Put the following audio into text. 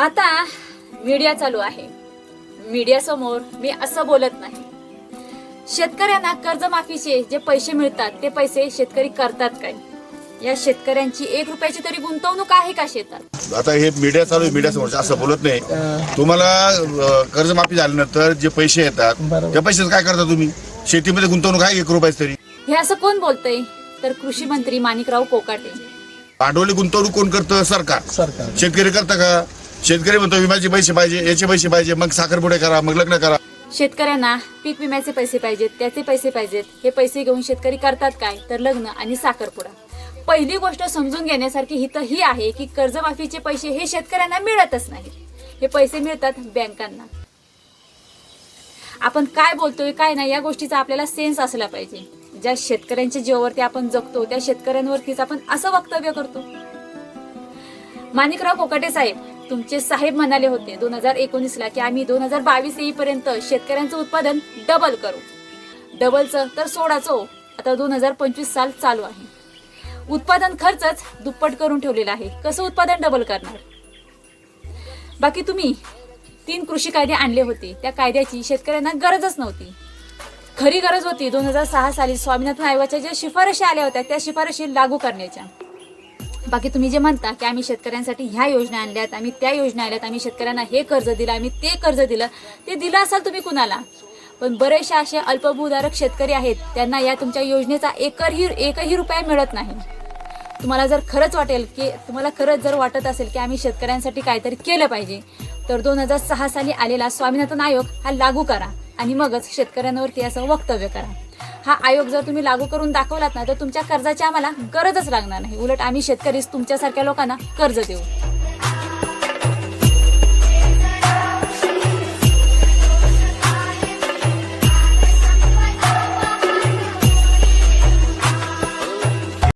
आता मीडिया चालू आहे. मीडिया समोर मी असं बोलत नाही. शेतकऱ्यांना कर्जमाफीचे जे पैसे मिळतात ते पैसे शेतकरी करतात काय? या शेतकऱ्यांची एक रुपयाची तरी गुंतवणूक आहे का शेतात? आता हे मीडिया चालू आहे मीडिया समोर असं बोलत नाही. तुम्हाला कर्जमाफी झाल्यानंतर जे पैसे येतात. त्या पैशाचं काय करता तुम्ही? शेतीमध्ये गुंतवणूक आहे एक रुपयाच तरी. हे असं कोण बोलतंय? तर कृषी मंत्री माणिकराव कोकाटे. भांडवली गुंतवणूक कोण करतं? सरकार. सरकार. शेतकरी करता का? शेतकरी म्हणतो विम्याचे पैसे पाहिजे याचे पैसे पाहिजे मग साखरपुडे करा मग लग्न करा. शेतकऱ्यांना पीक विम्याचे पैसे पाहिजेत त्याचे पैसे पाहिजेत. हे पैसे घेऊन शेतकरी करतात काय? तर लग्न आणि साखरपुडा. पहिली गोष्ट समजून घेण्यासारखी ही तर ही आहे की कर्जमाफीचे पैसे हे शेतकऱ्यांना मिळतच नाहीत. हे पैसे मिळतात बँकांना. आपण काय बोलतोय काय नाही या गोष्टीचा आपल्याला सेन्स असला पाहिजे. ज्या शेतकऱ्यांच्या जीवावरती आपण जगतो त्या शेतकऱ्यांवरतीच आपण असं वक्तव्य करतो. माणिकराव कोकाटे साहेब तुमचे साहेब म्हणाले होते दोन हजार एकोणीस ला की आम्ही दोन हजार बावीस येईपर्यंत शेतकऱ्यांचं उत्पादन डबल करू. डबलचं तर सोडाचो हो. आता दोन हजार पंचवीस साल चालू आहे. उत्पादन खर्चच दुप्पट करून ठेवलेला आहे. कसं उत्पादन डबल करणार? बाकी तुम्ही तीन कृषी कायदे आणले होते. त्या कायद्याची शेतकऱ्यांना गरजच नव्हती. खरी गरज होती दोन हजार सहा साली स्वामीनाथन आयोगाच्या ज्या शिफारशी आल्या होत्या त्या शिफारशी लागू करण्याच्या. बाकी तुम्ही जे म्हणता की आम्ही शेतकऱ्यांसाठी ह्या योजना आणल्यात आम्ही त्या योजना आणल्यात आम्ही शेतकऱ्यांना हे कर्ज दिलं आम्ही ते कर्ज दिलं ते दिलं असाल तुम्ही कुणाला? पण बरेचसे असे अल्पभूधारक शेतकरी आहेत त्यांना या तुमच्या योजनेचा एकही एकही रुपया मिळत नाही. तुम्हाला जर खरंच वाटेल की तुम्हाला खरंच जर वाटत असेल की आम्ही शेतकऱ्यांसाठी काहीतरी केलं पाहिजे तर दोन हजार सहा साली आलेला स्वामीनाथन आयोग हा लागू करा आणि मगच शेतकऱ्यांवरती असं वक्तव्य करा. हा आयोग जर तुम्ही लागू करून दाखवलात ना तर तुमच्या कर्जाची आम्हाला गरजच लागणार नाही. उलट आम्ही शेतकरीच तुमच्यासारख्या लोकांना कर्ज देऊ.